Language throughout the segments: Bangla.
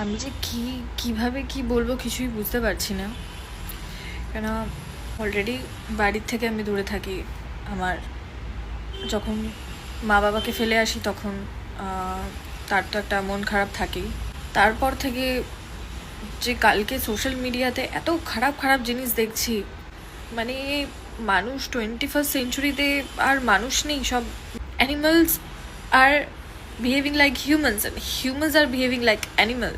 আমি যে কি, কীভাবে কি বলব কিছুই বুঝতে পারছি না। কেন অলরেডি বাড়ির থেকে আমি দূরে থাকি। আমার যখন মা বাবাকে ফেলে আসি তখন তার তো একটা মন খারাপ থাকেই। তারপর থেকে যে কালকে সোশ্যাল মিডিয়াতে এত খারাপ খারাপ জিনিস দেখছি মানে মানুষ টোয়েন্টি ফার্স্ট সেঞ্চুরিতে আর মানুষ নেই, সব animals are behaving like humans and humans are behaving like animal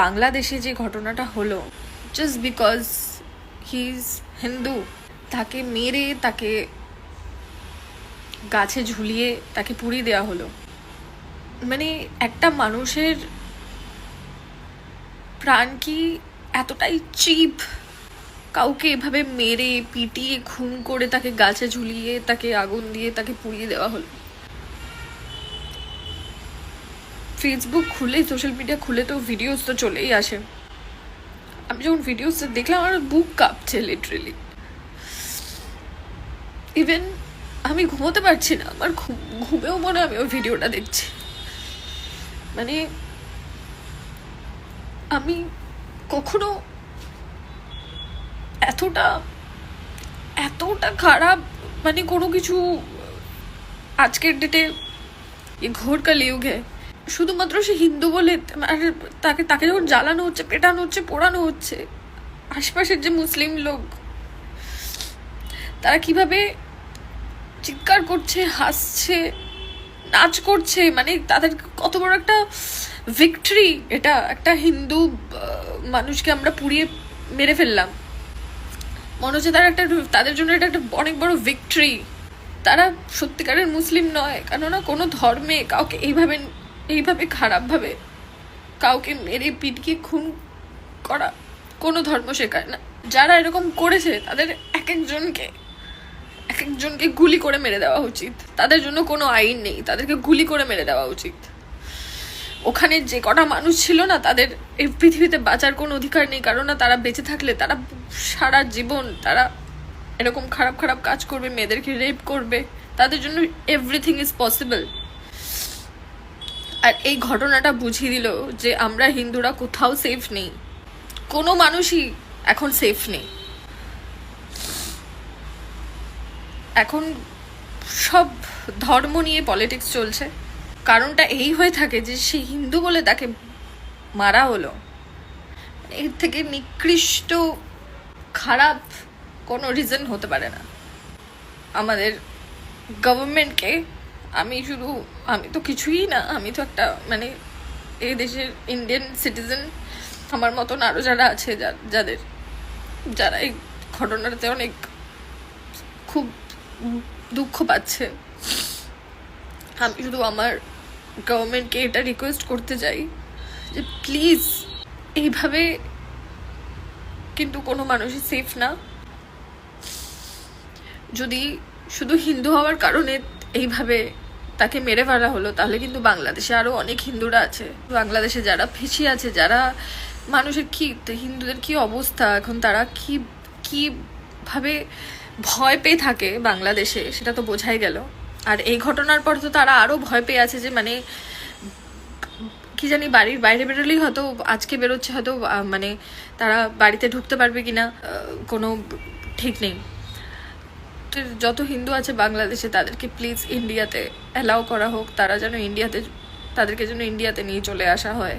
বাংলাদেশে যে ঘটনাটা হলো just because he is Hindu তাকে মেরে, তাকে গাছে ঝুলিয়ে, তাকে পুড়িয়ে দেওয়া হলো। মানে একটা মানুষের প্রাণ কি এতটাই চিপ কাউকে এভাবে মেরে, পিটিয়ে, খুন করে তাকে গাছে ঝুলিয়ে, তাকে আগুন দিয়ে তাকে পুড়িয়ে দেওয়া হলো। ফেসবুক খুলে সোশ্যাল মিডিয়া খুলে তো ভিডিওস তো চলেই আসে। আমি যখন ভিডিওসটা দেখলাম, আমার বুক কাঁপছে লিটারেলি ইভেন আমি ঘুমোতে পারছি না, আমার ঘুমেও মনে আমি ওই ভিডিওটা দেখছি। মানে আমি কখনো এতটা এতটা খারাপ মানে কোনো কিছু আজকের ডেটে ঘোরকা কালিউগ হ্যাঁ শুধুমাত্র সে হিন্দু বলে আর তাকে তাকে যখন জ্বালানো হচ্ছে, পেটানো হচ্ছে, পোড়ানো হচ্ছে, আশপাশের যে মুসলিম লোক, তারা কীভাবে চিৎকার করছে, হাসছে, নাচ করছে মানে তাদের কত বড় একটা ভিক্টরি এটা একটা হিন্দু মানুষকে আমরা পুড়িয়ে মেরে ফেললাম। মনে হচ্ছে তারা একটা, তাদের জন্য এটা একটা অনেক বড় ভিক্টরি তারা সত্যিকারের মুসলিম নয়, কেননা কোনো ধর্মে কাউকে এইভাবে এইভাবে খারাপভাবে কাউকে মেরে পিটিয়ে খুন করা কোনো ধর্ম শেখায় না। যারা এরকম করেছে, তাদের এক একজনকে এক একজনকে গুলি করে মেরে দেওয়া উচিত। তাদের জন্য কোনো আইন নেই, তাদেরকে গুলি করে মেরে দেওয়া উচিত। ওখানে যে কটা মানুষ ছিল না, তাদের এই পৃথিবীতে বাঁচার কোনো অধিকার নেই, কারণ না তারা বেঁচে থাকলে তারা সারা জীবন তারা এরকম খারাপ খারাপ কাজ করবে, মেয়েদেরকে রেপ করবে। তাদের জন্য এভরিথিং ইজ পসিবল আর এই ঘটনাটা বুঝিয়ে দিল যে আমরা হিন্দুরা কোথাও সেফ নেই। কোনো মানুষই এখন সেফ নেই। এখন সব ধর্ম নিয়ে পলিটিক্স চলছে। কারণটা এই হয়ে থাকে যে সে হিন্দু বলে তাকে মারা হলো। এর থেকে নিকৃষ্ট, খারাপ কোনো রিজন হতে পারে না। আমাদের গভর্নমেন্টকে আমি শুধু, আমি তো কিছুই না, আমি তো একটা মানে এই দেশের ইন্ডিয়ান সিটিজেন আমার মতন আরও যারা আছে যাদের, যারা এই ঘটনাটাতে অনেক খুব দুঃখ পাচ্ছে। আমি শুধু আমার গভর্নমেন্টকে এটা রিকোয়েস্ট করতে চাই যে প্লিজ এইভাবে কিন্তু কোনো মানুষই সেফ না। যদি শুধু হিন্দু হওয়ার কারণে এইভাবে তাকে মেরে ফেলা হলো, তাহলে কিন্তু বাংলাদেশে আরও অনেক হিন্দুরা আছে। বাংলাদেশে যারা পিছিয়ে আছে, যারা মানুষের কি হিন্দুদের কি অবস্থা? এখন তারা কি, কীভাবে ভয় পেয়ে থাকে বাংলাদেশে, সেটা তো বোঝাই গেল। আর এই ঘটনার পর তো তারা আরও ভয় পেয়ে আছে যে মানে কি জানি বাড়ির বাইরে বেরোলেই হয়তো আজকে বেরোচ্ছে, হয়তো মানে তারা বাড়িতে ঢুকতে পারবে কিনা কোনো ঠিক নেই। তো যত হিন্দু আছে বাংলাদেশে, তাদেরকে প্লিজ ইন্ডিয়াতে অ্যালাউ করা হোক। তারা যেন ইন্ডিয়াতে তাদেরকে যেন ইন্ডিয়াতে নিয়ে চলে আসা হয়।